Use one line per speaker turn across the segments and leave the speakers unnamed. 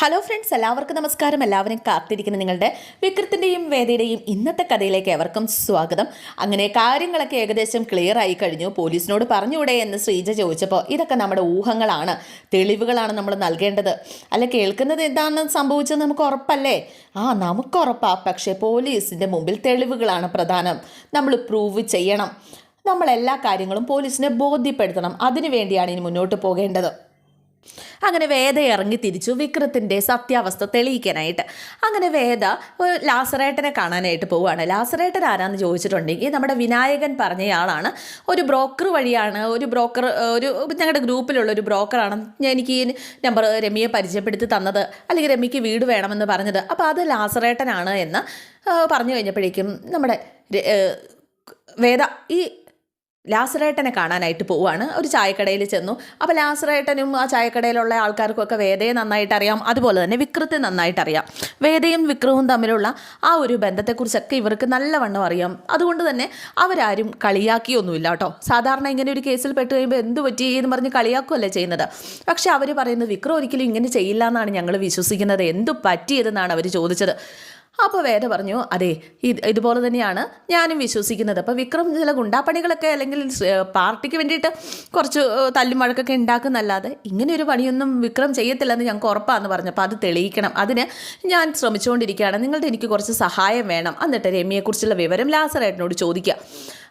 Hello friends എല്ലാവർക്കും നമസ്കാരം. എല്ലാവരും കാത്തിരിക്കുന്ന നിങ്ങളുടെ വിക്രത്തിന്റെയും വേദയുടെയും ഇന്നത്തെ കഥയിലേക്ക് എവർക്കും സ്വാഗതം. അങ്ങനെ കാര്യങ്ങളൊക്കെ ഏകദേശം ക്ലിയർ ആയി കഴിഞ്ഞു. പോലീസിനോട് പറഞ്ഞുകൂടെ എന്ന് ശ്രീജ ചോദിച്ചപ്പോൾ ഇതൊക്കെ നമ്മുടെ ഊഹങ്ങളാണ് തെളിവുകളാണ് നമ്മൾ നൽകേണ്ടത്. അല്ല കേൾക്കുന്നത് എന്താണെന്ന് സംഭവിച്ചത് നമുക്ക് ഉറപ്പല്ലേ? ആ നമുക്ക് ഉറപ്പാണ് പക്ഷേ പോലീസിന്റെ മുമ്പിൽ തെളിവുകളാണ് പ്രധാനം. നമ്മൾ പ്രൂവ് ചെയ്യണം. നമ്മൾ എല്ലാ കാര്യങ്ങളും പോലീസിനെ ബോധ്യപ്പെടുത്തണം. അതിനു വേണ്ടിയാണ് ഇനി മുന്നോട്ട് പോകേണ്ടത്. അങ്ങനെ വേദ ഇറങ്ങി തിരിച്ചു. വിക്രത്തിന്റെ സത്യാവസ്ഥ തെളിയിക്കാനായിട്ട്. അങ്ങനെ വേദ ലാസറേട്ടനെ കാണാനായിട്ട് പോവുകയാണ്. ലാസറേട്ടൻ ആരാന്ന് ചോദിച്ചിട്ടുണ്ടെങ്കിൽ നമ്മുടെ വിനായകൻ പറഞ്ഞയാളാണ്. ഒരു ബ്രോക്കർ വഴിയാണ്. ഒരു ബ്രോക്കർ ഒരു ഞങ്ങളുടെ ഗ്രൂപ്പിലുള്ള ഒരു ബ്രോക്കറാണ് ഞാൻ എനിക്ക് ഈ നമ്പർ രമ്യയെ പരിചയപ്പെടുത്തി തന്നത്. അല്ലെങ്കിൽ രമ്യയ്ക്ക് വീട് വേണമെന്ന് പറഞ്ഞത്. അപ്പോൾ അത് ലാസറേട്ടനാണ് എന്ന് പറഞ്ഞു കഴിഞ്ഞപ്പോഴേക്കും നമ്മുടെ വേദ ഈ ലാസറേട്ടനെ കാണാനായിട്ട് പോവാണ്. ഒരു ചായക്കടയിൽ ചെന്നു. അപ്പോൾ ലാസറേട്ടനും ആ ചായക്കടയിലുള്ള ആൾക്കാർക്കൊക്കെ വേദയെ നന്നായിട്ട് അറിയാം. അതുപോലെ തന്നെ വിക്രത്തെ നന്നായിട്ട് അറിയാം. വേദയും വിക്രവും തമ്മിലുള്ള ആ ഒരു ബന്ധത്തെക്കുറിച്ചൊക്കെ ഇവർക്ക് നല്ലവണ്ണം അറിയാം. അതുകൊണ്ട് തന്നെ അവരാരും കളിയാക്കിയൊന്നുമില്ല കേട്ടോ. സാധാരണ ഇങ്ങനെ ഒരു കേസിൽ പെട്ട് കഴിയുമ്പോൾ എന്ത് പറ്റി എന്ന് പറഞ്ഞ് കളിയാക്കുകയല്ലേ ചെയ്യുന്നത്. പക്ഷേ അവർ പറയുന്നത് വിക്രം ഒരിക്കലും ഇങ്ങനെ ചെയ്യില്ല എന്നാണ് ഞങ്ങൾ വിശ്വസിക്കുന്നത്. എന്തു പറ്റിയതെന്നാണ് അവർ ചോദിച്ചത്. അപ്പോൾ വേദ പറഞ്ഞു അതെ ഇത് ഇതുപോലെ തന്നെയാണ് ഞാനും വിശ്വസിക്കുന്നത്. അപ്പോൾ വിക്രം ചില ഗുണ്ടാപ്പണികളൊക്കെ അല്ലെങ്കിൽ പാർട്ടിക്ക് വേണ്ടിയിട്ട് കുറച്ച് തല്ലും വഴക്കൊക്കെ ഉണ്ടാക്കുന്നല്ലാതെ ഇങ്ങനെ ഒരു പണിയൊന്നും വിക്രം ചെയ്യത്തില്ലെന്ന് ഞങ്ങൾക്ക് ഉറപ്പാന്ന് പറഞ്ഞപ്പോൾ അത് തെളിയിക്കണം. അതിന് ഞാൻ ശ്രമിച്ചുകൊണ്ടിരിക്കുകയാണ്. നിങ്ങളുടെ എനിക്ക് കുറച്ച് സഹായം വേണം. എന്നിട്ട് രമ്യയെക്കുറിച്ചുള്ള വിവരം ലാസറേട്ടനോട് ചോദിക്കുക.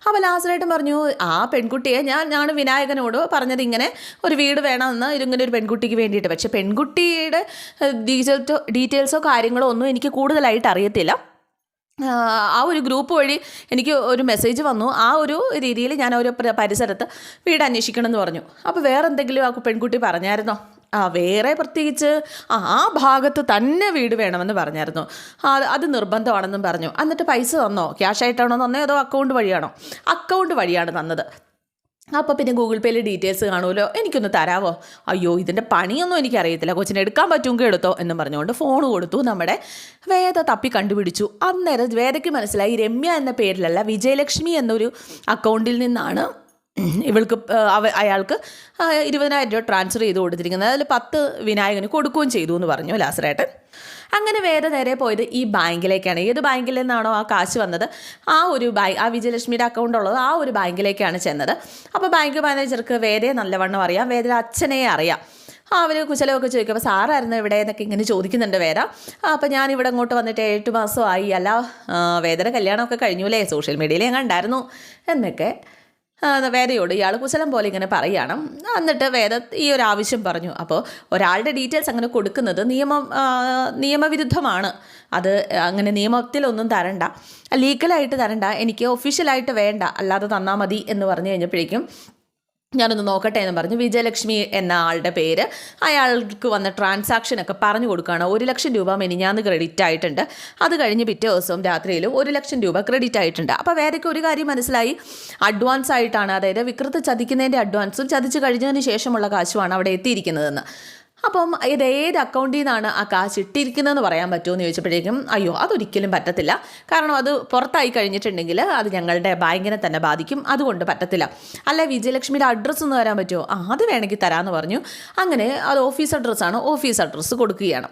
അപ്പോൾ ലാസറേട്ടൻ പറഞ്ഞു ആ പെൺകുട്ടിയെ ഞാൻ ഞാൻ വിനായകനോട് പറഞ്ഞത് ഇങ്ങനെ ഒരു വീട് വേണമെന്ന് ഇതിങ്ങനെ ഒരു പെൺകുട്ടിക്ക് വേണ്ടിയിട്ട്. പക്ഷേ പെൺകുട്ടിയുടെ ഡീറ്റെയിൽസോ ഡീറ്റെയിൽസോ കാര്യങ്ങളോ ഒന്നും എനിക്ക് കൂടുതലായിട്ട് അറിയത്തില്ല. ആ, ഒരു ഗ്രൂപ്പ് വഴി എനിക്ക് ഒരു മെസ്സേജ് വന്നു. ആ ഒരു രീതിയിൽ ഞാൻ ഒരു പ്ര- പരിസരത്ത് വീട് അന്വേഷിക്കണം എന്ന് പറഞ്ഞു. അപ്പോൾ വേറെ എന്തെങ്കിലും ആ പെൺകുട്ടി പറഞ്ഞായിരുന്നോ? ആ വേറെ പ്രത്യേകിച്ച് ആ ഭാഗത്ത് തന്നെ വീട് വേണമെന്ന് പറഞ്ഞായിരുന്നു. അത് നിർബന്ധമാണെന്നും പറഞ്ഞു. എന്നിട്ട് പൈസ തന്നോ? ക്യാഷ് ആയിട്ടാണോ തന്നോ? അതോ അക്കൗണ്ട് വഴിയാണോ? അക്കൗണ്ട് വഴിയാണ് തന്നത്. അപ്പോൾ പിന്നെ ഗൂഗിൾ പേയിൽ ഡീറ്റെയിൽസ് കാണുമല്ലോ? എനിക്കൊന്ന് തരാവോ? അയ്യോ ഇതിന്റെ പണിയൊന്നും എനിക്കറിയത്തില്ല. കൊച്ചിനെ എടുക്കാൻ പറ്റുമെങ്കിൽ എടുത്തോ എന്ന് പറഞ്ഞുകൊണ്ട് ഫോൺ കൊടുത്തു. നമ്മുടെ വേദ തപ്പി കണ്ടുപിടിച്ചു. അന്നേരം വേദയ്ക്ക് മനസ്സിലായി രമ്യ എന്ന പേരിലല്ല വിജയലക്ഷ്മി എന്നൊരു അക്കൗണ്ടിൽ നിന്നാണ് ഇവൾക്ക് അവ അയാൾക്ക് ഇരുപതിനായിരം രൂപ ട്രാൻസ്ഫർ ചെയ്ത് കൊടുത്തിരിക്കുന്നത്. അതിൽ പത്ത് വിനായകന് കൊടുക്കുകയും ചെയ്തു എന്ന് പറഞ്ഞു ലാസറേട്ടൻ. അങ്ങനെ വേറെ നേരെ പോയത് ഈ ബാങ്കിലേക്കാണ്. ഏത് ബാങ്കിൽ നിന്നാണോ ആ കാശ് വന്നത്? ആ ഒരു ബാങ്ക് ആ വിജയലക്ഷ്മിയുടെ അക്കൗണ്ട് ഉള്ളത് ആ ഒരു ബാങ്കിലേക്കാണ് ചെന്നത്. അപ്പോൾ ബാങ്ക് മാനേജർക്ക് വേദയെ നല്ലവണ്ണം അറിയാം വേദയുടെ അച്ഛനെ അറിയാം. ആ അവർ കുശലമൊക്കെ ചോദിക്കുമ്പോൾ സാറായിരുന്നു ഇവിടെ? എന്നൊക്കെ ഇങ്ങനെ ചോദിക്കുന്നുണ്ട് വേദ. അപ്പോൾ ഞാൻ ഇവിടെ അങ്ങോട്ട് വന്നിട്ട് എട്ട് മാസമായി. അല്ല വേദന കല്യാണമൊക്കെ കഴിഞ്ഞൂലേ സോഷ്യൽ മീഡിയയിൽ ഞാൻ കണ്ടായിരുന്നു എന്നൊക്കെ വേദയോട് ഇയാൾ കുശലം പോലെ ഇങ്ങനെ പറയുകയാണ് എന്നിട്ട് വേദ ഈ ഒരു ആവശ്യം പറഞ്ഞു. അപ്പോൾ ഒരാളുടെ ഡീറ്റെയിൽസ് അങ്ങനെ കൊടുക്കുന്നത് നിയമം നിയമവിരുദ്ധമാണ്. അത് അങ്ങനെ നിയമത്തിലൊന്നും തരണ്ട. ലീഗലായിട്ട് തരണ്ട. എനിക്ക് ഒഫീഷ്യലായിട്ട് വേണ്ട. അല്ലാതെ തന്നാൽ മതി എന്ന് പറഞ്ഞു കഴിഞ്ഞപ്പോഴേക്കും ഞാനൊന്ന് നോക്കട്ടെ എന്ന് പറഞ്ഞു. വിജയലക്ഷ്മി എന്ന ആളുടെ പേര്. അയാൾക്ക് വന്ന ട്രാൻസാക്ഷൻ ഒക്കെ പറഞ്ഞു കൊടുക്കുകയാണ്. ഒരു ലക്ഷം രൂപ മെനിഞ്ഞാന്ന് ക്രെഡിറ്റ് ആയിട്ടുണ്ട്. അത് കഴിഞ്ഞ് പിറ്റേ ദിവസവും രാത്രിയിലും ഒരു ലക്ഷം രൂപ ക്രെഡിറ്റ് ആയിട്ടുണ്ട്. അപ്പോൾ വേറെയൊക്കെ ഒരു കാര്യം മനസ്സിലായി. അഡ്വാൻസ് ആയിട്ടാണ് അതായത് വികൃത ചതിക്കുന്നതിന്റെ അഡ്വാൻസും ചതിച്ച് കഴിഞ്ഞതിന് ശേഷമുള്ള കാശുമാണ് അവിടെ എത്തിയിരിക്കുന്നതെന്ന്. അപ്പം ഇത് ഏത് അക്കൗണ്ടിൽ നിന്നാണ് ആ കാശ് ഇട്ടിരിക്കുന്നതെന്ന് പറയാൻ പറ്റുമോ എന്ന് ചോദിച്ചപ്പോഴേക്കും അയ്യോ അതൊരിക്കലും പറ്റത്തില്ല. കാരണം അത് പുറത്തായി കഴിഞ്ഞിട്ടുണ്ടെങ്കിൽ അത് ഞങ്ങളുടെ ബാങ്കിനെ തന്നെ ബാധിക്കും. അതുകൊണ്ട് പറ്റത്തില്ല. അല്ല വിജയലക്ഷ്മിയുടെ അഡ്രസ്സ് ഒന്ന് തരാൻ പറ്റുമോ? അത് വേണമെങ്കിൽ തരാമെന്ന് പറഞ്ഞു. അങ്ങനെ അത് ഓഫീസ് അഡ്രസ്സാണ് ഓഫീസ് അഡ്രസ്സ് കൊടുക്കുകയാണ്.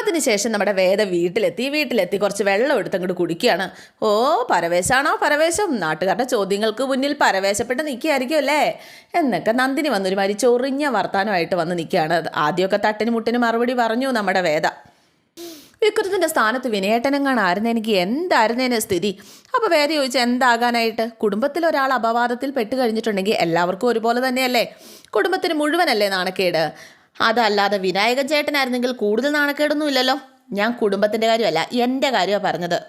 അതിനുശേഷം നമ്മുടെ വേദ വീട്ടിലെത്തി വീട്ടിലെത്തി കുറച്ച് വെള്ളം എടുത്തങ്ങോട്ട് കുടിക്കുകയാണ്. ഓ പരവേശാണോ? പരവേശം. നാട്ടുകാരുടെ ചോദ്യങ്ങൾക്ക് മുന്നിൽ പരവേശപ്പെട്ട് നിൽക്കുകയായിരിക്കും അല്ലേ? എന്നൊക്കെ നന്ദിനി വന്നൊരുമാതിരി ചൊറിഞ്ഞ വർത്താനമായിട്ട് വന്ന് നിൽക്കുകയാണ്. ആദ്യമൊക്കെ തട്ടിന് മുട്ടിന് മറുപടി പറഞ്ഞു നമ്മുടെ വേദ. വിക്രത്തിന്റെ സ്ഥാനത്ത് വിനയേട്ടനെങ്ങാണായിരുന്നു എനിക്ക് എന്തായിരുന്നേനെ സ്ഥിതി? അപ്പോൾ വേദ ചോദിച്ചാൽ എന്താകാനായിട്ട്? കുടുംബത്തിൽ ഒരാൾ അപവാദത്തിൽ പെട്ട് കഴിഞ്ഞിട്ടുണ്ടെങ്കിൽ എല്ലാവർക്കും ഒരുപോലെ തന്നെയല്ലേ? കുടുംബത്തിന് മുഴുവനല്ലേ നാണക്കേട്? അതല്ലാതെ വിനായകൻ ചേട്ടനായിരുന്നെങ്കിൽ കൂടുതൽ നാണക്കേടൊന്നും ഇല്ലല്ലോ. ഞാൻ കുടുംബത്തിന്റെ കാര്യമല്ല എന്റെ കാര്യമാണ് പറഞ്ഞത്.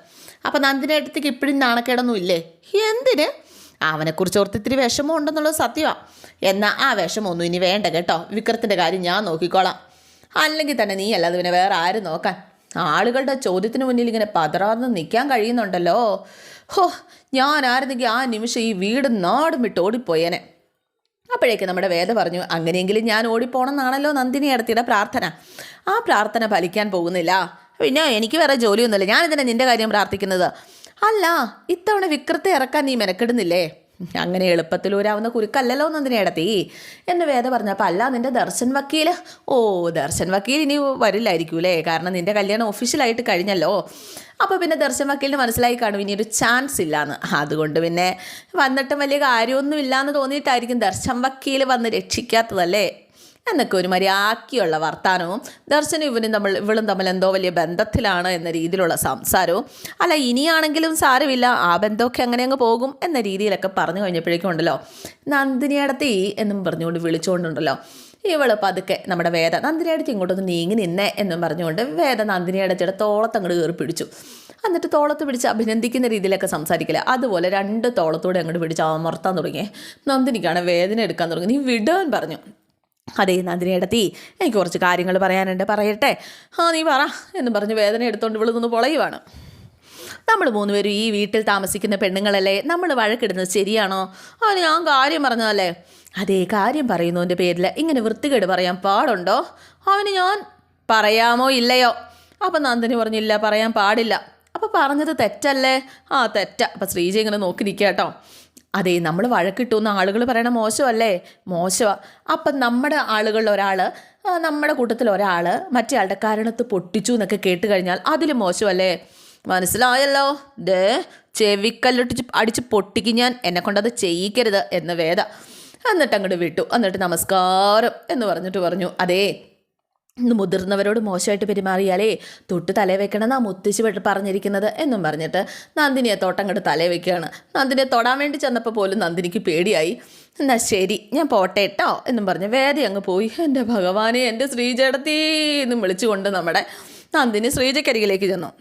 അപ്പോൾ നന്ദിനേട്ടത്തേക്ക് ഇപ്പോഴും നാണക്കേടൊന്നും ഇല്ലേ? എന്തിന്? അവനെക്കുറിച്ച് ഓർത്ത് ഇത്തിരി വിഷമം ഉണ്ടെന്നുള്ളത് സത്യമാണ് എന്നാൽ ആ വിഷമമൊന്നും ഇനി വേണ്ട കേട്ടോ. വിക്രത്തിന്റെ കാര്യം ഞാൻ നോക്കിക്കോളാം. അല്ലെങ്കിൽ തന്നെ നീ അല്ലാതെ പിന്നെ വേറെ ആരും നോക്കാൻ? ആളുകളുടെ ചോദ്യത്തിന് മുന്നിൽ ഇങ്ങനെ പതറാർന്ന് നിൽക്കാൻ കഴിയുന്നുണ്ടല്ലോ. ഹോ ഞാനായിരുന്നെങ്കിൽ ആ നിമിഷം ഈ വീട് നാടും വിട്ട് ഓടിപ്പോയേനെ. അപ്പോഴേക്ക് നമ്മുടെ വേദ പറഞ്ഞു അങ്ങനെയെങ്കിലും ഞാൻ ഓടിപ്പോണം എന്നാണല്ലോ നന്ദിനി അടുത്തിയുടെ പ്രാർത്ഥന. ആ പ്രാർത്ഥന ഫലിക്കാൻ പോകുന്നില്ല. പിന്നെ എനിക്ക് വേറെ ജോലിയൊന്നുമില്ല. ഞാനിതിനെ നിന്റെ കാര്യം പ്രാർത്ഥിക്കുന്നത്? അല്ല ഇത്തവണ വിക്രത്തെ ഇറക്കാൻ നീ മെനക്കെടുന്നില്ലേ? അങ്ങനെ എളുപ്പത്തിൽ ഊരാവുന്ന കുരുക്കല്ലല്ലോ നന്ദിനിയടത്തി എന്ന് വേദ പറഞ്ഞപ്പോൾ അല്ല നിന്റെ ദർശൻ വക്കീൽ ഓ ദർശൻ വക്കീൽ ഇനി വരില്ലായിരിക്കും അല്ലേ കാരണം നിന്റെ കല്യാണം ഒഫീഷ്യലായിട്ട് കഴിഞ്ഞല്ലോ. അപ്പോൾ പിന്നെ ദർശൻ വക്കീലിന് മനസ്സിലായി കാണും ഇനി ഒരു ചാൻസ് ഇല്ലാന്ന്. അതുകൊണ്ട് പിന്നെ വന്നിട്ടും വലിയ കാര്യമൊന്നും ഇല്ലാന്ന് തോന്നിയിട്ടായിരിക്കും ദർശൻ വക്കീൽ വന്ന് രക്ഷിക്കാത്തതല്ലേ? എന്നൊക്കെ ഒരു മര്യാദയ്ക്കുള്ള വർത്തമാനവും ദർശനവും ഇവനും തമ്മിൽ ഇവളും തമ്മിൽ എന്തോ വലിയ ബന്ധത്തിലാണ് എന്ന രീതിയിലുള്ള സംസാരവും. അല്ല ഇനിയാണെങ്കിലും സാരമില്ല ആ ബന്ധമൊക്കെ അങ്ങനെ അങ്ങ് പോകും എന്ന രീതിയിലൊക്കെ പറഞ്ഞു കഴിഞ്ഞപ്പോഴേക്കും ഉണ്ടല്ലോ നന്ദിനിയടത്തി എന്നും പറഞ്ഞുകൊണ്ട് വിളിച്ചുകൊണ്ടുണ്ടല്ലോ ഇവൾ പതുക്കെ നമ്മുടെ വേദ നന്ദിനിയടത്തി ഇങ്ങോട്ടൊന്ന് നീങ്ങി നിന്നേ എന്നും പറഞ്ഞുകൊണ്ട് വേദ നന്ദിനിയടത്തിയുടെ തോളത്ത് അങ്ങോട്ട് കയറി പിടിച്ചു. എന്നിട്ട് തോളത്ത് പിടിച്ച് അഭിനന്ദിക്കുന്ന രീതിയിലൊക്കെ സംസാരിക്കില്ല അതുപോലെ രണ്ട് തോളത്തൂടെ അങ്ങോട്ട് പിടിച്ച് അമർത്താൻ തുടങ്ങിയേ. നന്ദിനിക്കാണ് വേദന എടുക്കാൻ തുടങ്ങി. നീ വിടാൻ പറഞ്ഞു. അതേ നന്ദിനിയടത്തി എനിക്ക് കുറച്ച് കാര്യങ്ങൾ പറയാനുണ്ട്. പറയട്ടെ? ആ നീ പറ എന്ന് പറഞ്ഞ് വേദന എടുത്തുകൊണ്ട് ഇവൾ നിന്ന് പൊളയുവാണ്. നമ്മൾ മൂന്നുപേരും ഈ വീട്ടിൽ താമസിക്കുന്ന പെണ്ണുങ്ങളല്ലേ? നമ്മൾ വഴക്കിടുന്നത് ശരിയാണോ? ആ ഞാൻ കാര്യം പറഞ്ഞതല്ലേ? അതേ കാര്യം പറയുന്നതിന്റെ പേരിൽ ഇങ്ങനെ വൃത്തികേട് പറയാൻ പാടുണ്ടോ? അവന് ഞാൻ പറയാമോ ഇല്ലയോ? അപ്പം നന്ദിനി പറഞ്ഞില്ല പറയാൻ പാടില്ല. അപ്പം പറഞ്ഞത് തെറ്റല്ലേ? ആ തെറ്റ. അപ്പം ശ്രീജി ഇങ്ങനെ നോക്കി നിൽക്കുക കേട്ടോ. അതെ നമ്മൾ വഴക്കിട്ടുന്ന ആളുകൾ പറയണ മോശമല്ലേ? മോശമാണ് അപ്പം നമ്മുടെ ആളുകളിൽ ഒരാൾ നമ്മുടെ കൂട്ടത്തിൽ ഒരാൾ മറ്റേ ആളുടെ കാരണത്ത് പൊട്ടിച്ചു എന്നൊക്കെ കേട്ട് കഴിഞ്ഞാൽ അതിൽ മോശമല്ലേ? മനസ്സിലായല്ലോ? ദേ ചെവിക്കല്ലിട്ട് അടിച്ച് പൊട്ടിക്കും ഞാൻ. എന്നെ കൊണ്ടത് ചെയ്യിക്കരുത് എന്ന് വേദ. എന്നിട്ട് അങ്ങോട്ട് വിട്ടു. എന്നിട്ട് നമസ്കാരം എന്ന് പറഞ്ഞിട്ട് പറഞ്ഞു. അതേ മുതിർന്നവരോട് മോശമായിട്ട് പെരുമാറിയാലേ തൊട്ട് തലേ വെക്കണം എന്നാ മുത്തശ്ശി പറഞ്ഞിരിക്കുന്നത് എന്നും പറഞ്ഞിട്ട് നന്ദിനിയെ തോട്ടം കണ്ട് തലേ വെക്കുകയാണ്. നന്ദിനിയെ തൊടാൻ വേണ്ടി ചെന്നപ്പോൾ പോലും നന്ദിനിക്ക് പേടിയായി. എന്നാ ശരി ഞാൻ പോട്ടെ കേട്ടോ എന്നും പറഞ്ഞ് വേദി അങ്ങ് പോയി. എന്റെ ഭഗവാനെ എന്റെ ശ്രീജടത്തീ എന്നും വിളിച്ചുകൊണ്ട് നമ്മുടെ നന്ദിനി ശ്രീജക്കരികിലേക്ക് ചെന്നു.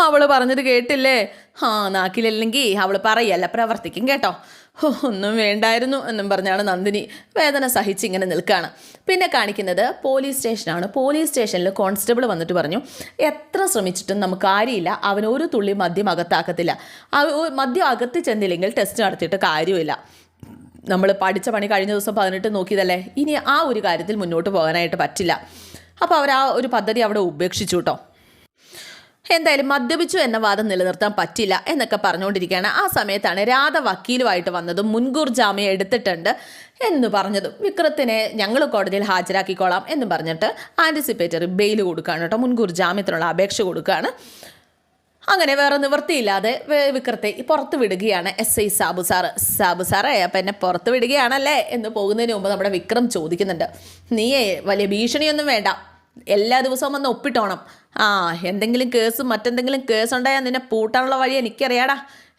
അവൾ പറഞ്ഞത് കേട്ടില്ലേ? ആ നാക്കിലല്ലെങ്കിൽ അവൾ പറയല്ല പ്രവർത്തിക്കും കേട്ടോ. ഒന്നും വേണ്ടായിരുന്നു എന്നും പറഞ്ഞാണ് നന്ദിനി വേദന സഹിച്ച് ഇങ്ങനെ നിൽക്കുകയാണ് പിന്നെ കാണിക്കുന്നത് പോലീസ് സ്റ്റേഷനാണ് പോലീസ് സ്റ്റേഷനിൽ കോൺസ്റ്റബിൾ വന്നിട്ട് പറഞ്ഞു എത്ര ശ്രമിച്ചിട്ടും നമുക്ക് കാര്യമില്ല. അവൻ ഒരു തുള്ളി മദ്യം അകത്താക്കത്തില്ല. മദ്യം അകത്ത് ചെന്നില്ലെങ്കിൽ ടെസ്റ്റ് നടത്തിയിട്ട് കാര്യമില്ല. നമ്മൾ പഠിച്ച പണി കഴിഞ്ഞ ദിവസം പതിനെട്ട് നോക്കിയതല്ലേ? ഇനി ആ ഒരു കാര്യത്തിൽ മുന്നോട്ട് പോകാനായിട്ട് പറ്റില്ല. അപ്പോൾ അവർ ആ ഒരു പദ്ധതി അവിടെ ഉപേക്ഷിച്ചു കേട്ടോ. എന്തായാലും മദ്യപിച്ചു എന്ന വാദം നിലനിർത്താൻ പറ്റില്ല എന്നൊക്കെ പറഞ്ഞുകൊണ്ടിരിക്കുകയാണ്. ആ സമയത്താണ് രാധ വക്കീലുമായിട്ട് വന്നതും മുൻകൂർ ജാമ്യം എടുത്തിട്ടുണ്ട് എന്ന് പറഞ്ഞതും. വിക്രത്തിനെ ഞങ്ങൾ കോടതിയിൽ ഹാജരാക്കിക്കോളാം എന്ന് പറഞ്ഞിട്ട് ആന്റിസിപ്പേറ്ററി ബെയിൽ കൊടുക്കുകയാണ് കേട്ടോ. മുൻകൂർ ജാമ്യത്തിനുള്ള അപേക്ഷ കൊടുക്കുകയാണ്. അങ്ങനെ വേറെ നിവൃത്തിയില്ലാതെ വിക്രത്തെ പുറത്ത് വിടുകയാണ് S I Sabu sir. Sabu സാറേ അപ്പം എന്നെ പുറത്ത് വിടുകയാണല്ലേ എന്ന് പോകുന്നതിന് മുമ്പ് നമ്മുടെ വിക്രം ചോദിക്കുന്നുണ്ട്. നീയേ വലിയ ഭീഷണിയൊന്നും വേണ്ട. എല്ലാ ദിവസവും വന്ന് ഒപ്പിട്ടോണം. ആ എന്തെങ്കിലും കേസ് മറ്റെന്തെങ്കിലും കേസ് ഉണ്ടായാൽ നിന്നെ പൂട്ടാനുള്ള വഴി എനിക്കറിയാടാ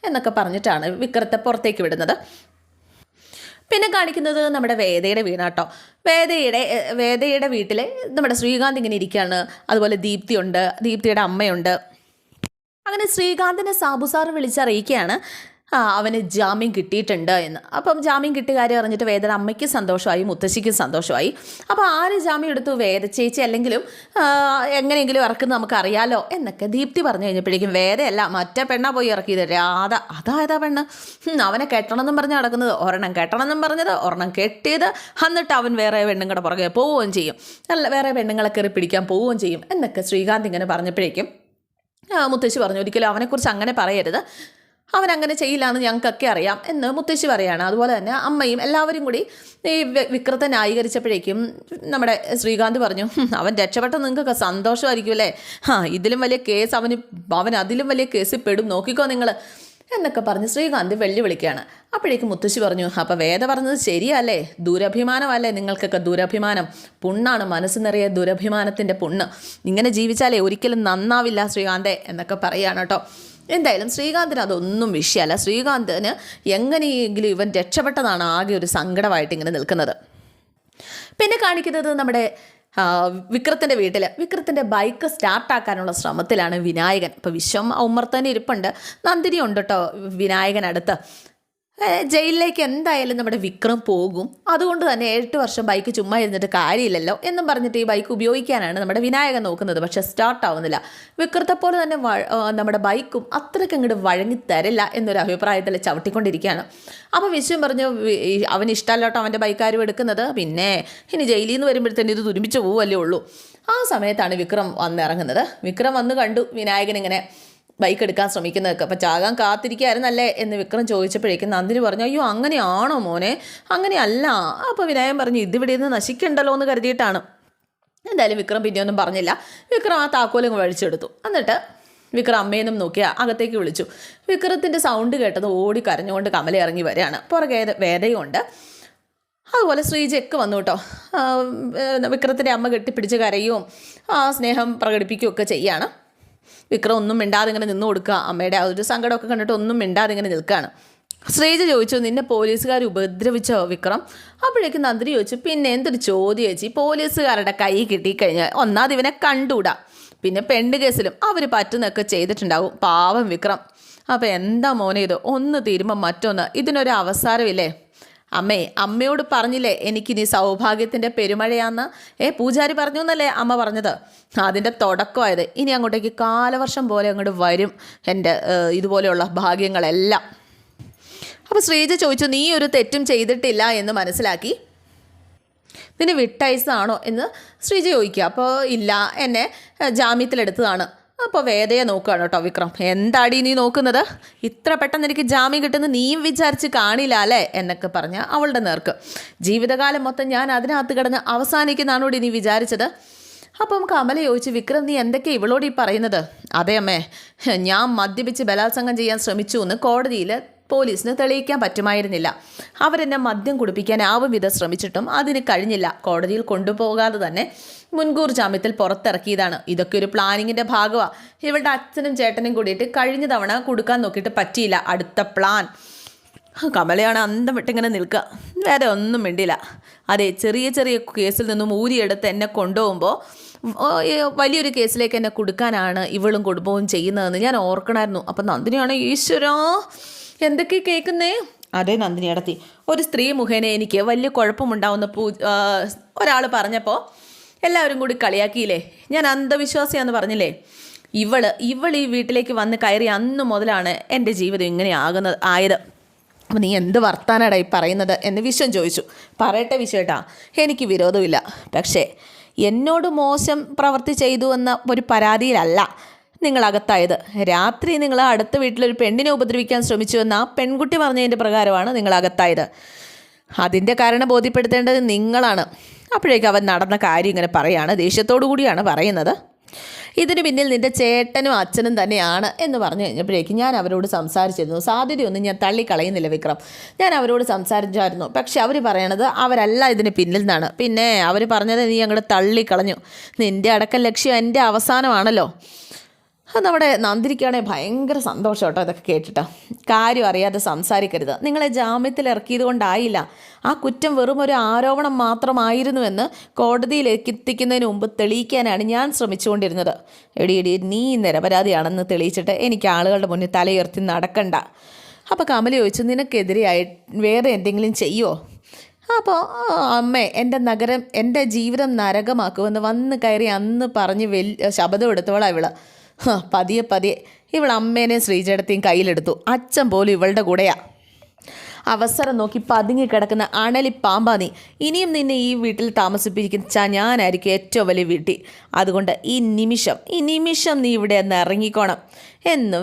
എന്നൊക്കെ പറഞ്ഞിട്ടാണ് വിക്രത്തെ പുറത്തേക്ക് വിടുന്നത്. പിന്നെ കാണിക്കുന്നത് നമ്മുടെ വേദയുടെ വീണാട്ടോ വേദയുടെ വേദയുടെ വീട്ടിൽ നമ്മുടെ ശ്രീകാന്ത് ഇങ്ങനെ ഇരിക്കുകയാണ് അതുപോലെ ദീപ്തിയുണ്ട് ദീപ്തിയുടെ അമ്മയുണ്ട്. അങ്ങനെ ശ്രീകാന്തിനെ സാബു സാറ് വിളിച്ചറിയിക്കുകയാണ്. അവന് ജാമ്യം കിട്ടിയിട്ടുണ്ട് എന്ന്. അപ്പം ജാമ്യം കിട്ടിയ കാര്യം അറിഞ്ഞിട്ട് വേദന അമ്മയ്ക്ക് സന്തോഷമായി മുത്തശ്ശിക്കും സന്തോഷമായി. അപ്പോൾ ആര് ജാമ്യം എടുത്തു? വേദ ചേച്ചി അല്ലെങ്കിലും എങ്ങനെയെങ്കിലും ഇറക്കുന്നത് നമുക്കറിയാലോ എന്നൊക്കെ ദീപ്തി പറഞ്ഞു കഴിഞ്ഞപ്പോഴേക്കും വേദയല്ല മറ്റേ പെണ്ണാ പോയി ഇറക്കിയത്. രാധ അതായതാ പെണ്ണ്. അവനെ കെട്ടണമെന്നും പറഞ്ഞ് നടക്കുന്നത്. ഒരെണ്ണം കെട്ടണമെന്നും പറഞ്ഞത് ഒരെണ്ണം കെട്ടിയത്. എന്നിട്ട് അവൻ വേറെ പെണ്ണുങ്ങളുടെ പുറകെ പോവുകയും ചെയ്യും. അല്ല വേറെ പെണ്ണുങ്ങളെ കയറി പിടിക്കാൻ പോവുകയും ചെയ്യും എന്നൊക്കെ ശ്രീകാന്ത് ഇങ്ങനെ പറഞ്ഞപ്പോഴേക്കും മുത്തശ്ശി പറഞ്ഞു ഒരിക്കലും അവനെക്കുറിച്ച് അങ്ങനെ പറയരുത്. അവൻ അങ്ങനെ ചെയ്യില്ല എന്ന് ഞങ്ങൾക്കൊക്കെ അറിയാം എന്ന് മുത്തശ്ശി പറയാണ്. അതുപോലെ തന്നെ അമ്മയും എല്ലാവരും കൂടി ഈ വിക്രത്തെ ന്യായീകരിച്ചപ്പോഴേക്കും നമ്മുടെ ശ്രീകാന്ത് പറഞ്ഞു അവൻ രക്ഷപ്പെട്ട നിങ്ങൾക്കൊക്കെ സന്തോഷമായിരിക്കും അല്ലേ? ആ ഇതിലും വലിയ കേസ് അവന് അവൻ അതിലും വലിയ കേസ് പെടും. നോക്കിക്കോ നിങ്ങൾ. എന്നൊക്കെ പറഞ്ഞ് ശ്രീകാന്ത് വെല്ലുവിളിക്കുകയാണ്. അപ്പോഴേക്കും മുത്തശ്ശി പറഞ്ഞു അപ്പോൾ വേദ പറഞ്ഞത് ശരിയല്ലേ? ദുരഭിമാനമല്ലേ നിങ്ങൾക്കൊക്കെ ദുരഭിമാനം? പുണ്ണാണ് മനസ്സ് നിറയെ ദുരഭിമാനത്തിന്റെ പുണ്ണ്. ഇങ്ങനെ ജീവിച്ചാലേ ഒരിക്കലും നന്നാവില്ല ശ്രീകാന്തേ എന്നൊക്കെ പറയുകയാണ് കേട്ടോ. എന്തായാലും ശ്രീകാന്തിന് അതൊന്നും വിഷയമല്ല. ശ്രീകാന്തിന് എങ്ങനെയെങ്കിലും ഇവൻ രക്ഷപ്പെട്ടതാണ് ആകെ ഒരു സങ്കടമായിട്ട് ഇങ്ങനെ നിൽക്കുന്നത്. പിന്നെ കാണിക്കുന്നത് നമ്മുടെ വിക്രത്തിന്റെ വീട്ടിൽ വിക്രത്തിന്റെ ബൈക്ക് സ്റ്റാർട്ടാക്കാനുള്ള ശ്രമത്തിലാണ് വിനായകൻ. ഇപ്പോൾ വിശ്വം ഉമ്മർത്തന്നെ ഇരിപ്പുണ്ട്. നന്ദിനി ഉണ്ട് കേട്ടോ ഏ, ജയിലിലേക്ക് എന്തായാലും നമ്മുടെ വിക്രം പോകും. അതുകൊണ്ട് തന്നെ എട്ട് വർഷം ബൈക്ക് ചുമ്മാ ഇരുന്നിട്ട് കാര്യമില്ലല്ലോ എന്നും പറഞ്ഞിട്ട് ഈ ബൈക്ക് ഉപയോഗിക്കാനാണ് നമ്മുടെ വിനായകൻ നോക്കുന്നത്. പക്ഷെ സ്റ്റാർട്ട് ആവുന്നില്ല. വിക്രത്തെ പോലെ തന്നെ നമ്മുടെ ബൈക്കും അത്രയ്ക്ക് അങ്ങോട്ട് വഴങ്ങി തരില്ല എന്നൊരു അഭിപ്രായത്തിൽ ചവിട്ടിക്കൊണ്ടിരിക്കുകയാണ്. അപ്പോൾ വിശ്വം പറഞ്ഞു അവൻ ഇഷ്ടമല്ലോട്ടോ അവന്റെ ബൈക്കാരും എടുക്കുന്നത്. പിന്നെ ഇനി ജയിലിൽ നിന്ന് വരുമ്പോഴത്തേന് ഇത് തുരുമ്പിച്ച് പോവല്ലേ ഉള്ളൂ. ആ സമയത്താണ് വിക്രം വന്നിറങ്ങുന്നത്. വിക്രം വന്ന് കണ്ടു വിനായകൻ ഇങ്ങനെ ബൈക്ക് എടുക്കാൻ ശ്രമിക്കുന്നതൊക്കെ. അപ്പം ചാകാൻ കാത്തിരിക്കുകയായിരുന്നല്ലേ എന്ന് വിക്രം ചോദിച്ചപ്പോഴേക്കും നന്ദിനി പറഞ്ഞു അയ്യോ അങ്ങനെയാണോ മോനെ? അങ്ങനെയല്ല. അപ്പോൾ വിനായകൻ പറഞ്ഞു ഇതിവിടെ നിന്ന് നശിക്കണ്ടല്ലോ എന്ന് കരുതിയിട്ടാണ്. എന്തായാലും വിക്രം പിന്നെ ഒന്നും പറഞ്ഞില്ല. വിക്രം ആ താക്കോലും വഴിച്ചെടുത്തു എന്നിട്ട് വിക്രം അമ്മേനും നോക്കിയാൽ അകത്തേക്ക് വിളിച്ചു. വിക്രത്തിന്റെ സൗണ്ട് കേട്ടത് ഓടി കരഞ്ഞുകൊണ്ട് കമല ഇറങ്ങി വരികയാണ്. പുറകെ വേദയുണ്ട്. അതുപോലെ ശ്രീജയൊക്കെ വന്നു കേട്ടോ. വിക്രത്തിന്റെ അമ്മ കെട്ടിപ്പിടിച്ച് കരയും ആ സ്നേഹം പ്രകടിപ്പിക്കുകയൊക്കെ ചെയ്യാണ് വിക്രം ഒന്നും മിണ്ടാതെ ഇങ്ങനെ നിന്ന് കൊടുക്കുക. അമ്മയുടെ ആ ഒരു സങ്കടമൊക്കെ കണ്ടിട്ട് ഒന്നും മിണ്ടാതെ ഇങ്ങനെ നിൽക്കുകയാണ്. ശ്രീജ ചോദിച്ചു നിന്നെ പോലീസുകാർ ഉപദ്രവിച്ചോ വിക്രം? അപ്പോഴേക്ക് നന്ദി ചോദിച്ചു പിന്നെ എന്തൊരു ചോദ്യം ചേച്ചി? പോലീസുകാരുടെ കൈ കിട്ടിക്കഴിഞ്ഞാൽ ഒന്നാമത് ഇവനെ കണ്ടുകൂടാ പിന്നെ പെണ്ണ് കേസിലും അവർ പറ്റുന്നൊക്കെ ചെയ്തിട്ടുണ്ടാവും. പാവം വിക്രം. അപ്പോൾ എന്താ മോനെ ഇത്? ഒന്ന് തീരുമ്പോൾ മറ്റൊന്ന്. ഇതിനൊരു അവസാരമില്ലേ അമ്മേ അമ്മയോട് പറഞ്ഞില്ലേ എനിക്കിനി സൗഭാഗ്യത്തിന്റെ പെരുമഴയാന്ന്? ഏ പൂജാരി പറഞ്ഞു എന്നല്ലേ അമ്മ പറഞ്ഞത്? അതിന്റെ തുടക്കമായത്. ഇനി അങ്ങോട്ടേക്ക് കാലവർഷം പോലെ അങ്ങോട്ട് വരും എന്റെ ഇതുപോലെയുള്ള ഭാഗ്യങ്ങളെല്ലാം. അപ്പോൾ ശ്രീജ ചോദിച്ചു നീ ഒരു തെറ്റും ചെയ്തിട്ടില്ല എന്ന് മനസ്സിലാക്കി? നിന്നെ വിട്ടയച്ചതാണോ? എന്ന് ശ്രീജ ചോദിക്കുക. അപ്പോൾ ഇല്ല എന്നെ ജാമ്യത്തിലെടുത്തതാണ്. അപ്പോൾ വേദയെ നോക്കുകയാണ് കേട്ടോ വിക്രം. എന്താടി നീ നോക്കുന്നത്? ഇത്ര പെട്ടെന്ന് എനിക്ക് ജാമ്യം കിട്ടുന്ന നീയും വിചാരിച്ച് കാണില്ല അല്ലേ? എന്നൊക്കെ പറഞ്ഞ അവളുടെ നേർക്ക്. ജീവിതകാലം മൊത്തം ഞാൻ അതിനകത്ത് കിടന്ന് അവസാനിക്കുന്നതാണോടി നീ വിചാരിച്ചത്? അപ്പം കമല ചോദിച്ചു വിക്രം നീ എന്തൊക്കെയാ ഇവളോട് ഈ പറയുന്നത്? അതെ അമ്മേ ഞാൻ മദ്യപിച്ച് ബലാത്സംഗം ചെയ്യാൻ ശ്രമിച്ചു എന്ന് കോടതിയിൽ പോലീസിന് തെളിയിക്കാൻ പറ്റുമായിരുന്നില്ല. അവരെന്നെ മദ്യം കുടിപ്പിക്കാൻ ആവും വിധം ശ്രമിച്ചിട്ടും അതിന് കഴിഞ്ഞില്ല. കോടതിയിൽ കൊണ്ടുപോകാതെ തന്നെ മുൻകൂർ ജാമ്യത്തിൽ പുറത്തിറക്കിയതാണ്. ഇതൊക്കെ ഒരു പ്ലാനിങ്ങിന്റെ ഭാഗമാണ് ഇവളുടെ അച്ഛനും ചേട്ടനും കൂടിയിട്ട് കഴിഞ്ഞ തവണ കൊടുക്കാൻ നോക്കിയിട്ട് പറ്റിയില്ല. അടുത്ത പ്ലാൻ. കമലയാണ് അന്തം വിട്ടിങ്ങനെ നിൽക്കുക. വേറെ ഒന്നും മിണ്ടില്ല. അതെ ചെറിയ ചെറിയ കേസിൽ നിന്നും ഊരിയെടുത്ത് എന്നെ കൊണ്ടുപോകുമ്പോൾ വലിയൊരു കേസിലേക്ക് എന്നെ കൊടുക്കാനാണ് ഇവളും കുടുംബവും ചെയ്യുന്നതെന്ന് ഞാൻ ഓർക്കണമായിരുന്നു അപ്പം നന്ദിനിയാണ് ഈശ്വരോ! എന്തൊക്കെ കേൾക്കുന്നേ? അതെ നന്ദിനി അടത്തി ഒരു സ്ത്രീ മുഖേന എനിക്ക് വലിയ കുഴപ്പമുണ്ടാവുന്ന പൂ ഒരാൾ പറഞ്ഞപ്പോൾ എല്ലാവരും കൂടി കളിയാക്കിയില്ലേ? ഞാൻ അന്ധവിശ്വാസിയാന്ന് പറഞ്ഞില്ലേ? ഇവൾ ഇവൾ ഈ വീട്ടിലേക്ക് വന്ന് കയറി അന്ന് മുതലാണ് എന്റെ ജീവിതം ഇങ്ങനെ ആകുന്നത് ആയത്. അപ്പം നീ എന്ത് വർത്താനാടാ ഈ പറയുന്നത് എന്ന് വിശ്വം ചോദിച്ചു. പറയട്ടെ വിശ്വേട്ടാ എനിക്ക് വിരോധമില്ല. പക്ഷേ എന്നോട് മോശം പ്രവൃത്തി ചെയ്തു എന്ന ഒരു പരാതിയിലല്ല. നിങ്ങൾ അകത്തായത് രാത്രി നിങ്ങൾ അടുത്ത വീട്ടിലൊരു പെണ്ണിനെ ഉപദ്രവിക്കാൻ ശ്രമിച്ചു എന്ന ആ പെൺകുട്ടി പറഞ്ഞതിന്റെ പ്രകാരമാണ് നിങ്ങൾ അകത്തായത് അതിന്റെ കാരണം ബോധ്യപ്പെടുത്തേണ്ടത് നിങ്ങളാണ്. അപ്പോഴേക്കും അവൻ നടന്ന കാര്യം ഇങ്ങനെ പറയാണ്. ദേഷ്യത്തോടു കൂടിയാണ് പറയുന്നത്. ഇതിന് പിന്നിൽ നിന്റെ ചേട്ടനും അച്ഛനും തന്നെയാണ് എന്ന് പറഞ്ഞു കഴിഞ്ഞപ്പോഴേക്കും ഞാൻ അവരോട് സംസാരിച്ചിരുന്നു. സാധ്യതയൊന്നും ഞാൻ തള്ളിക്കളയുന്നില്ല വിക്രം. ഞാൻ അവരോട് സംസാരിച്ചായിരുന്നു. പക്ഷെ അവർ പറയണത് അവരല്ല ഇതിന് പിന്നിൽ നിന്നാണ്. പിന്നെ അവർ പറഞ്ഞത് നീ അങ്ങോട്ട് തള്ളിക്കളഞ്ഞു. നിന്റെ അടക്കം ലക്ഷ്യം എന്റെ അവസാനമാണല്ലോ. അത് നമ്മുടെ നന്ദിരിക്കുകയാണെങ്കിൽ ഭയങ്കര സന്തോഷം കേട്ടോ ഇതൊക്കെ കേട്ടിട്ട്. കാര്യം അറിയാതെ സംസാരിക്കരുത്. നിങ്ങളെ ജാമ്യത്തിൽ ഇറക്കിയത് കൊണ്ടായില്ല ആ കുറ്റം വെറും ഒരു ആരോപണം മാത്രമായിരുന്നുവെന്ന് കോടതിയിലേക്ക് എത്തിക്കുന്നതിന് മുമ്പ് തെളിയിക്കാനാണ് ഞാൻ ശ്രമിച്ചുകൊണ്ടിരുന്നത്. എടി എടി നീ നിരപരാധിയാണെന്ന് തെളിയിച്ചിട്ട് എനിക്ക് ആളുകളുടെ മുന്നിൽ തലയുയർത്തി നടക്കണ്ട. അപ്പോൾ കമൽ ചോദിച്ചു നിനക്കെതിരെയായി വേറെ എന്തെങ്കിലും ചെയ്യുമോ അപ്പോൾ അമ്മേ എന്റെ നഗരം എന്റെ ജീവിതം നരകമാക്കുമെന്ന് വന്ന് കയറി അന്ന് പറഞ്ഞ് വെൽ ശബ്ദം എടുത്തോളാം ഇവൾ. ഹ, പതിയെ പതിയെ ഇവൾ അമ്മേനെയും കയ്യിലെടുത്തു. അച്ഛൻ പോലും ഇവളുടെ കൂടെയാ. അവസരം നോക്കി പതുങ്ങി കിടക്കുന്ന അണലി പാമ്പാ നീ ഇനിയും നിന്നെ ഈ വീട്ടിൽ താമസിപ്പിക്കുന്ന ഞാനായിരിക്കും ഏറ്റവും വലിയ വീട്ടിൽ അതുകൊണ്ട് ഈ നിമിഷം ഈ നിമിഷം നീ ഇവിടെ ഒന്ന് ഇറങ്ങിക്കോണം. എന്ന്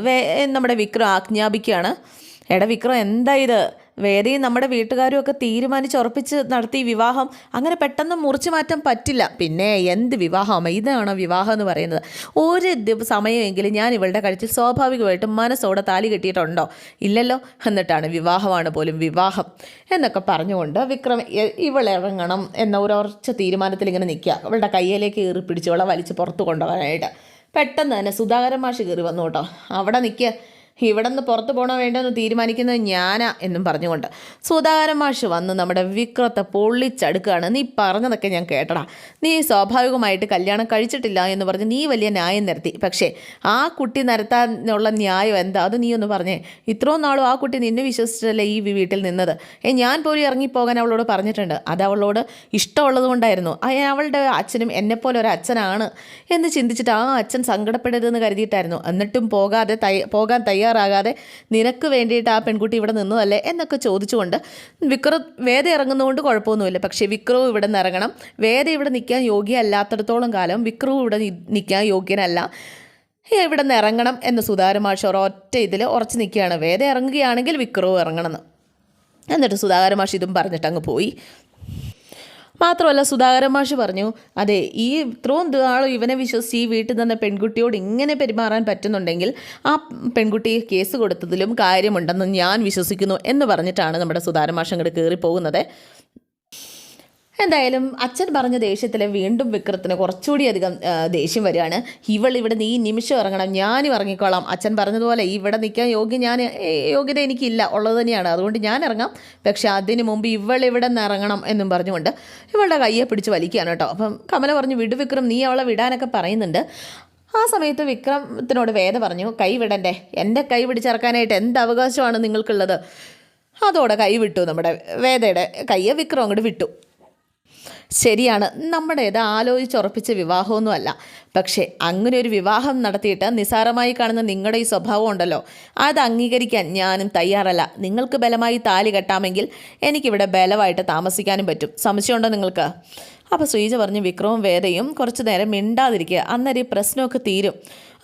നമ്മുടെ വിക്രം ആജ്ഞാപിക്കുകയാണ്. എടാ വിക്രം എന്താ ഇത്? വേദയും നമ്മുടെ വീട്ടുകാരും ഒക്കെ തീരുമാനിച്ചുറപ്പിച്ച് നടത്തിയ വിവാഹം അങ്ങനെ പെട്ടെന്ന് മുറിച്ചു മാറ്റാൻ പറ്റില്ല. പിന്നെ എന്ത് വിവാഹമാണ് ഇതാണോ വിവാഹം എന്ന് പറയുന്നത്. ഒരു സമയമെങ്കിലും ഞാൻ ഇവളുടെ കഴുത്തിൽ സ്വാഭാവികമായിട്ടും മനസ്സോടെ താലി കെട്ടിയിട്ടുണ്ടോ? ഇല്ലല്ലോ. എന്നിട്ടാണ് വിവാഹമാണ് പോലും വിവാഹം എന്നൊക്കെ പറഞ്ഞുകൊണ്ട് വിക്രം ഇവളെ ഇവളിറങ്ങണം എന്ന ഒരു ഉറച്ച തീരുമാനത്തിൽ ഇങ്ങനെ നിൽക്കുക. അവളുടെ കയ്യിലേക്ക് കയറി പിടിച്ച് അവളെ വലിച്ച് പുറത്ത് കൊണ്ടുപോകാനായിട്ട് പെട്ടെന്ന് തന്നെ സുധാകരൻ മാഷ് കയറി വന്നു കേട്ടോ. അവിടെ നിൽക്കുക ഇവിടെ നിന്ന് പുറത്ത് പോകണോ വേണ്ടോ എന്ന് തീരുമാനിക്കുന്നത് ഞാനാ എന്നും പറഞ്ഞുകൊണ്ട് സുധാകരൻ മാഷ് വന്ന് നമ്മുടെ വിക്രത്തെ പൊള്ളിച്ചടുക്കുകയാണ്. നീ പറഞ്ഞതൊക്കെ ഞാൻ കേട്ടടാ. നീ സ്വാഭാവികമായിട്ട് കല്യാണം കഴിച്ചിട്ടില്ല എന്ന് പറഞ്ഞ് നീ വലിയ ന്യായം നിരത്തി. പക്ഷേ ആ കുട്ടി നിരത്താനുള്ള ന്യായം എന്താ? അത് നീ ഒന്ന് പറഞ്ഞേ. ഇത്രയും നാളും ആ കുട്ടി നിന്നെ വിശ്വസിച്ചിട്ടല്ലേ ഈ വീട്ടിൽ നിന്നത്? ഏ ഞാൻ പോലും ഇറങ്ങിപ്പോകാൻ അവളോട് പറഞ്ഞിട്ടുണ്ട്. അത് അവളോട് ഇഷ്ടമുള്ളത് കൊണ്ടായിരുന്നു അവളുടെ അച്ഛനും എന്നെപ്പോലെ ഒരു അച്ഛനാണ് എന്ന് ചിന്തിച്ചിട്ട് ആ അച്ഛൻ സങ്കടപ്പെടരുതെന്ന് കരുതിയിട്ടായിരുന്നു. എന്നിട്ടും പോകാതെ തയ്യ പോകാൻ തയ്യാറാകാതെ നിനക്ക് വേണ്ടിയിട്ട് ആ പെൺകുട്ടി ഇവിടെ നിന്നതല്ലേ എന്നൊക്കെ ചോദിച്ചുകൊണ്ട് വിക്രം വേദ ഇറങ്ങുന്നതുകൊണ്ട് കുഴപ്പമൊന്നുമില്ല. പക്ഷേ വിക്രവും ഇവിടെ നിന്ന് ഇറങ്ങണം. വേദ ഇവിടെ നിൽക്കാൻ യോഗ്യമല്ലാത്തടത്തോളം കാലം വിക്രവും ഇവിടെ നിൽക്കാൻ യോഗ്യനല്ല. ഇവിടെ നിന്ന് ഇറങ്ങണം എന്ന് സുധാകരൻ മാഷ് ഒരൊറ്റ ഇതിൽ ഉറച്ചു നിൽക്കുകയാണ്. വേദ ഇറങ്ങുകയാണെങ്കിൽ വിക്രവും ഇറങ്ങണമെന്ന് എന്നിട്ട് സുധാകരമാഷ് ഇതും പറഞ്ഞിട്ട് അങ്ങ് പോയി. മാത്രമല്ല സുധാകരൻ മാഷ് പറഞ്ഞു അതെ ഈ ഇത്രയും നാളും ഇവനെ വിശ്വസിച്ച് ഈ വീട്ടിൽ നിന്ന് പെൺകുട്ടിയോട് ഇങ്ങനെ പെരുമാറാൻ പറ്റുന്നുണ്ടെങ്കിൽ ആ പെൺകുട്ടി കേസ് കൊടുത്തതിലും കാര്യമുണ്ടെന്ന് ഞാൻ വിശ്വസിക്കുന്നു എന്ന് പറഞ്ഞിട്ടാണ് നമ്മുടെ സുധാകരൻ മാഷ് അങ്ങോട്ട് കയറി പോകുന്നത് എന്തായാലും അച്ഛൻ പറഞ്ഞ ദേഷ്യത്തിൽ വീണ്ടും വിക്രത്തിന് കുറച്ചുകൂടി അധികം ദേഷ്യം വരികയാണ്. ഇവൾ ഇവിടെ നീ നിമിഷം ഇറങ്ങണം ഞാനും ഇറങ്ങിക്കോളാം. അച്ഛൻ പറഞ്ഞതുപോലെ ഇവിടെ നിൽക്കാൻ യോഗ്യ ഞാൻ യോഗ്യത എനിക്കില്ല ഉള്ളത് തന്നെയാണ്. അതുകൊണ്ട് ഞാൻ ഇറങ്ങാം. പക്ഷേ അതിന് മുമ്പ് ഇവൾ ഇവിടെ നിന്ന് ഇറങ്ങണം എന്നും പറഞ്ഞുകൊണ്ട് ഇവളുടെ കയ്യെ പിടിച്ച് വലിക്കുകയാണ് കേട്ടോ. അപ്പം കമല പറഞ്ഞു വിടു വിക്രം നീ അവളെ വിടാനൊക്കെ പറയുന്നുണ്ട്. ആ സമയത്ത് വിക്രമത്തിനോട് വേദ പറഞ്ഞു കൈ വിടണ്ടേ? എന്റെ കൈ പിടിച്ചിറക്കാനായിട്ട് എന്ത് അവകാശമാണ് നിങ്ങൾക്കുള്ളത്? അതോടെ കൈ വിട്ടു നമ്മുടെ വേദയുടെ കയ്യെ. വിക്രം അങ്ങോട്ട് വിട്ടു. ശരിയാണ്. നമ്മുടേത് ആലോചിച്ചുറപ്പിച്ച വിവാഹമൊന്നുമല്ല. പക്ഷേ അങ്ങനെ ഒരു വിവാഹം നടത്തിയിട്ട് നിസാരമായി കാണുന്ന നിങ്ങളുടെ ഈ സ്വഭാവം ഉണ്ടല്ലോ. അത് അംഗീകരിക്കാൻ ഞാനും തയ്യാറല്ല. നിങ്ങൾക്ക് ബലമായി താലി കെട്ടാമെങ്കിൽ എനിക്കിവിടെ ബലമായിട്ട് താമസിക്കാനും പറ്റും. സംശയമുണ്ടോ നിങ്ങൾക്ക്? അപ്പോൾ ശ്രീജ പറഞ്ഞു വിക്രവും വേദയും കുറച്ച് നേരം മിണ്ടാതിരിക്കുക അന്നേരം ഈ പ്രശ്നമൊക്കെ തീരും.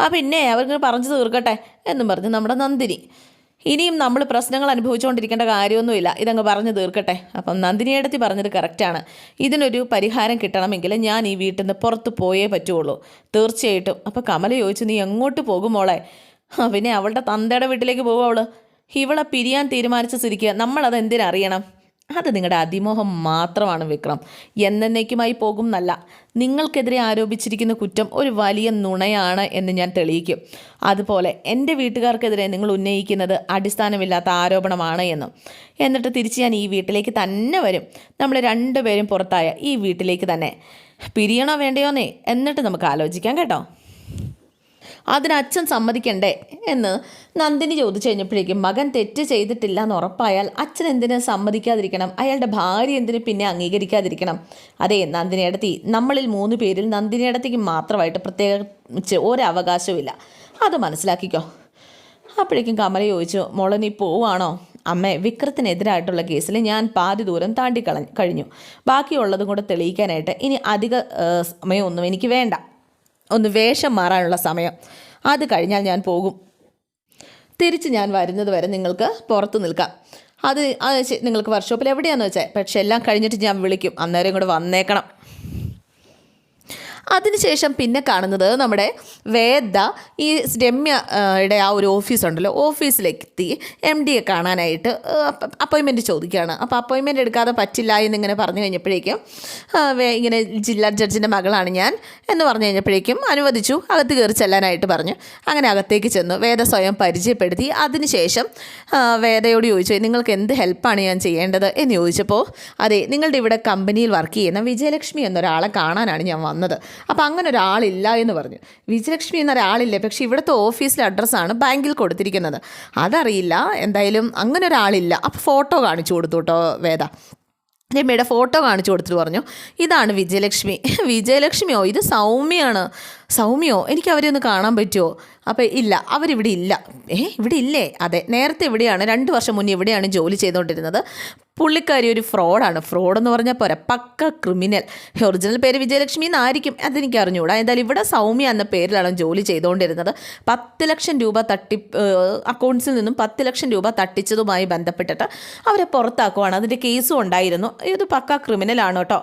ആ പിന്നെ അവർ പറഞ്ഞു തീർക്കട്ടെ എന്നും പറഞ്ഞ് നമ്മുടെ നന്ദിനി. ഇനിയും നമ്മൾ പ്രശ്നങ്ങൾ അനുഭവിച്ചുകൊണ്ടിരിക്കേണ്ട കാര്യമൊന്നുമില്ല. ഇതങ്ങ് പറഞ്ഞു തീർക്കട്ടെ. അപ്പം നന്ദിനിയടത്തി പറഞ്ഞത് കറക്റ്റാണ് ഇതിനൊരു പരിഹാരം കിട്ടണമെങ്കിൽ ഞാൻ ഈ വീട്ടിൽ നിന്ന് പുറത്ത് പോയേ പറ്റുള്ളൂ. തീർച്ചയായിട്ടും. അപ്പോൾ കമല ചോദിച്ചു നീ എങ്ങോട്ട് പോകും മോളെ? പിന്നെ അവളുടെ തന്തയുടെ വീട്ടിലേക്ക് പോകും ഇവളെ പിരിയാൻ തീരുമാനിച്ച സ്ഥിതിക്ക് നമ്മളത് എന്തിനറിയണം? അത് നിങ്ങളുടെ അതിമോഹം മാത്രമാണ് വിക്രം. എന്നേക്കുമായി പോകും എന്നല്ല നിങ്ങൾക്കെതിരെ ആരോപിച്ചിരിക്കുന്ന കുറ്റം ഒരു വലിയ നുണയാണ് എന്ന് ഞാൻ തെളിയിക്കും. അതുപോലെ എന്റെ വീട്ടുകാർക്കെതിരെ നിങ്ങൾ ഉന്നയിക്കുന്നത് അടിസ്ഥാനമില്ലാത്ത ആരോപണമാണ് എന്നും. എന്നിട്ട് തിരിച്ച് ഞാൻ ഈ വീട്ടിലേക്ക് തന്നെ വരും. നമ്മൾ രണ്ടുപേരും പുറത്തായ ഈ വീട്ടിലേക്ക് തന്നെ. പിരിയണോ വേണ്ടയോന്നേ? എന്നിട്ട് നമുക്ക് ആലോചിക്കാം കേട്ടോ. അതിന് അച്ഛൻ സമ്മതിക്കണ്ടേ എന്ന് നന്ദിനി ചോദിച്ചു കഴിഞ്ഞപ്പോഴേക്കും മകൻ തെറ്റ് ചെയ്തിട്ടില്ല എന്ന് ഉറപ്പായാൽ അച്ഛൻ എന്തിന് സമ്മതിക്കാതിരിക്കണം? അയാളുടെ ഭാര്യ എന്തിന് പിന്നെ അംഗീകരിക്കാതിരിക്കണം? അതെ നന്ദിനിയടത്തി. നമ്മളിൽ മൂന്ന് പേരിൽ നന്ദിനിയടത്തിക്ക് മാത്രമായിട്ട് പ്രത്യേകിച്ച് ഒരവകാശവുമില്ല. അത് മനസ്സിലാക്കിക്കോ. അപ്പോഴേക്കും കമല ചോദിച്ചു മോളെ നീ പോവാണോ അമ്മേ വിക്രത്തിനെതിരായിട്ടുള്ള കേസിൽ ഞാൻ പാതി ദൂരം താണ്ടി കഴിഞ്ഞു. ബാക്കിയുള്ളതും കൂടെ തെളിയിക്കാനായിട്ട് ഇനി അധിക സമയമൊന്നും എനിക്ക് വേണ്ട. ഒന്ന് വേഷം മാറാനുള്ള സമയം. അത് കഴിഞ്ഞാൽ ഞാൻ പോകും. തിരിച്ച് ഞാൻ വരുന്നത് വരെ നിങ്ങൾക്ക് പുറത്ത് നിൽക്കാം. അത് നിങ്ങൾക്ക് വർക്ക്ഷോപ്പിൽ എവിടെയാണെന്ന് വെച്ചാൽ പക്ഷെ എല്ലാം കഴിഞ്ഞിട്ട് ഞാൻ വിളിക്കും. അന്നേരം ഇങ്ങോട്ട് വന്നേക്കണം. അതിനുശേഷം പിന്നെ കാണുന്നത് നമ്മുടെ വേദ ഈ രമ്യയുടെ ആ ഒരു ഓഫീസ് ഉണ്ടല്ലോ. ഓഫീസിലേക്ക് എത്തി എം ഡിയെ കാണാനായിട്ട് അപ്പോയിൻമെന്റ് ചോദിക്കുകയാണ്. അപ്പോൾ അപ്പോയിൻമെന്റ് എടുക്കാതെ പറ്റില്ല എന്നിങ്ങനെ പറഞ്ഞു കഴിഞ്ഞപ്പോഴേക്കും ഇങ്ങനെ ജില്ലാ ജഡ്ജിന്റെ മകളാണ് ഞാൻ എന്ന് പറഞ്ഞു കഴിഞ്ഞപ്പോഴേക്കും അനുവദിച്ചു. അകത്ത് കയറി ചെല്ലാനായിട്ട് പറഞ്ഞു. അങ്ങനെ അകത്തേക്ക് ചെന്നു. വേദ സ്വയം പരിചയപ്പെടുത്തി. അതിനുശേഷം വേദയോട് ചോദിച്ചു നിങ്ങൾക്ക് എന്ത് ഹെൽപ്പാണ് ഞാൻ ചെയ്യേണ്ടത്? എന്ന് ചോദിച്ചപ്പോൾ അതെ നിങ്ങളുടെ ഇവിടെ കമ്പനിയിൽ വർക്ക് ചെയ്യുന്ന വിജയലക്ഷ്മി എന്നൊരാളെ കാണാനാണ് ഞാൻ വന്നത്. അപ്പോൾ അങ്ങനെ ഒരാളില്ല എന്ന് പറഞ്ഞു. വിജയലക്ഷ്മി എന്നൊരാളില്ല പക്ഷേ ഇവിടുത്തെ ഓഫീസിലെ അഡ്രസ്സാണ് ബാങ്കിൽ കൊടുത്തിരിക്കുന്നത്. അതറിയില്ല എന്തായാലും അങ്ങനെ ഒരാളില്ല. അപ്പോൾ ഫോട്ടോ കാണിച്ചു കൊടുത്തു കേട്ടോ വേദ. രമ്യയുടെ ഫോട്ടോ കാണിച്ചു കൊടുത്തിട്ട് പറഞ്ഞു ഇതാണ് വിജയലക്ഷ്മി. വിജയലക്ഷ്മിയോ? ഇത് സൗമ്യയാണ് സൗമ്യയോ എനിക്ക് അവരെ ഒന്ന് കാണാൻ പറ്റുമോ അപ്പോൾ ഇല്ല അവരിവിടെ ഇല്ല. ഏ ഇവിടെ ഇല്ലേ? അതെ നേരത്തെ ഇവിടെയാണ് രണ്ട് വർഷം മുന്നേ ഇവിടെയാണ് ജോലി ചെയ്തുകൊണ്ടിരുന്നത് പുള്ളിക്കാരി ഒരു ഫ്രോഡാണ്. ഫ്രോഡ് എന്ന് പറഞ്ഞാൽ പോരാ പക്ക ക്രിമിനൽ. ഒറിജിനൽ പേര് വിജയലക്ഷ്മി എന്നായിരിക്കും അതെനിക്ക് അറിഞ്ഞുകൂടാ എന്തായാലും ഇവിടെ സൗമ്യ എന്ന പേരിലാണ് ജോലി ചെയ്തുകൊണ്ടിരുന്നത് പത്ത് ലക്ഷം രൂപ തട്ടി അക്കൗണ്ട്സിൽ നിന്നും പത്ത് ലക്ഷം രൂപ തട്ടിച്ചതുമായി ബന്ധപ്പെട്ടിട്ട് അവരെ പുറത്താക്കുവാണ്. അതിന്റെ കേസും ഉണ്ടായിരുന്നു. ഇത് പക്ക ക്രിമിനലാണ് കേട്ടോ.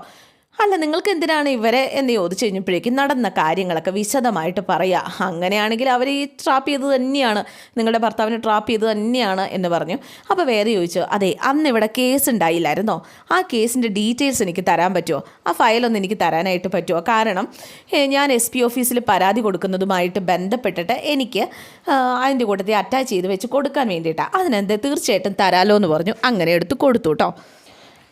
അല്ല നിങ്ങൾക്ക് എന്തിനാണ് ഇവരെ എന്ന് ചോദിച്ചു കഴിഞ്ഞപ്പോഴേക്കും നടന്ന കാര്യങ്ങളൊക്കെ വിശദമായിട്ട് പറയുക അങ്ങനെയാണെങ്കിൽ അവർ ഈ ട്രാപ്പ് ചെയ്ത് തന്നെയാണ്. നിങ്ങളുടെ ഭർത്താവിനെ ട്രാപ്പ് ചെയ്ത് തന്നെയാണ് എന്ന് പറഞ്ഞു. അപ്പോൾ വേറെ ചോദിച്ചു അതെ അന്ന് ഇവിടെ കേസ് ഉണ്ടായില്ലായിരുന്നോ? ആ കേസിന്റെ ഡീറ്റെയിൽസ് എനിക്ക് തരാൻ പറ്റുമോ ആ ഫയലൊന്ന് എനിക്ക് തരാനായിട്ട് പറ്റുമോ കാരണം ഞാൻ എസ് പി ഓഫീസിൽ പരാതി കൊടുക്കുന്നതുമായിട്ട് ബന്ധപ്പെട്ടിട്ട് എനിക്ക് അതിന്റെ കൂട്ടത്തിൽ അറ്റാച്ച് ചെയ്ത് വെച്ച് കൊടുക്കാൻ വേണ്ടിയിട്ടാണ് അതിനെന്ത് തീർച്ചയായിട്ടും തരാലോ എന്ന് പറഞ്ഞു. അങ്ങനെ എടുത്ത് കൊടുത്തു കേട്ടോ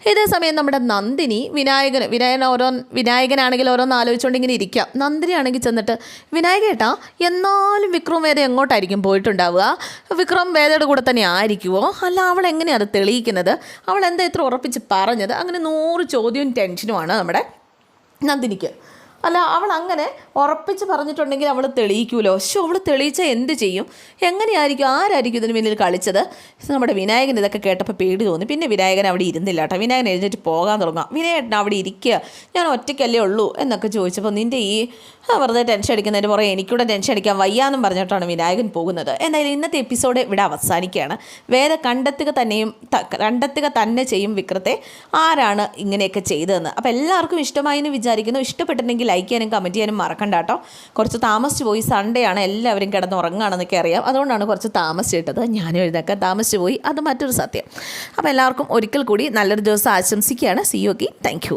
ഇതേ സമയം നമ്മുടെ നന്ദിനി വിനായകൻ വിനായകൻ ഓരോ വിനായകനാണെങ്കിൽ ഓരോന്ന് ആലോചിച്ചുകൊണ്ട് ഇങ്ങനെ ഇരിക്കാം നന്ദിനി ആണെങ്കിൽ ചെന്നിട്ട് വിനായകേട്ടാ എന്നാലും വിക്രം വേദ എങ്ങോട്ടായിരിക്കും പോയിട്ടുണ്ടാവുക? വിക്രം വേദയുടെ കൂടെ തന്നെ ആയിരിക്കുമോ അല്ല അവൾ എങ്ങനെയാണ് അത് തെളിയിക്കുന്നത്? അവൾ എന്താ ഇത്ര ഉറപ്പിച്ച് പറഞ്ഞത്? അങ്ങനെ നൂറ് ചോദ്യവും ടെൻഷനുമാണ് നമ്മുടെ നന്ദിനിക്ക്. അല്ല അവൾ അങ്ങനെ ഉറപ്പിച്ച് പറഞ്ഞിട്ടുണ്ടെങ്കിൽ അവൾ തെളിയിക്കുമല്ലോ പക്ഷെ അവൾ തെളിയിച്ചാൽ എന്ത് ചെയ്യും? എങ്ങനെയായിരിക്കും? ആരായിരിക്കും ഇതിന് പിന്നിൽ കളിച്ചത്? നമ്മുടെ വിനായകൻ ഇതൊക്കെ കേട്ടപ്പോൾ പേടി തോന്നി. പിന്നെ വിനായകൻ അവിടെ ഇരുന്നില്ല കേട്ടോ വിനായകൻ എഴുന്നേറ്റ് പോകാൻ തുടങ്ങാം വിനായകൻ അവിടെ ഇരിക്കുക. ഞാൻ ഒറ്റയ്ക്കല്ലേ ഉള്ളൂ എന്നൊക്കെ ചോദിച്ചപ്പോൾ നിന്റെ ഈ വെറുതെ ടെൻഷൻ അടിക്കുന്നതിന് പുറകെ എനിക്കൂടെ ടെൻഷൻ അടിക്കാൻ വയ്യാന്നും പറഞ്ഞിട്ടാണ് വിനായകൻ പോകുന്നത്. എന്തായാലും ഇന്നത്തെ എപ്പിസോഡ് ഇവിടെ അവസാനിക്കുകയാണ്. വേറെ കണ്ടെത്തുക തന്നെയും കണ്ടെത്തുക തന്നെ ചെയ്യും വിക്രത്തെ. ആരാണ് ഇങ്ങനെയൊക്കെ ചെയ്തതെന്ന്. അപ്പോൾ എല്ലാവർക്കും ഇഷ്ടമായി എന്ന് വിചാരിക്കുന്നു. ഇഷ്ടപ്പെട്ടിട്ടുണ്ടെങ്കിൽ ലൈക്ക് ചെയ്യാനും കമന്റ് ചെയ്യാനും മറക്കണ്ട കേട്ടോ. കുറച്ച് താമസിച്ച് പോയി സൺഡേ ആണ് എല്ലാവരും കിടന്ന് ഉറങ്ങുകയാണെന്നൊക്കെ അറിയാം. അതുകൊണ്ടാണ് കുറച്ച് താമസിച്ചിട്ടത് ഞാനും എഴുന്നേക്കാൻ താമസിച്ച് പോയി. അത് മറ്റൊരു സത്യം. അപ്പോൾ എല്ലാവർക്കും ഒരിക്കൽ കൂടി നല്ലൊരു ദിവസം ആശംസിക്കുകയാണ്. സി യോഗി താങ്ക്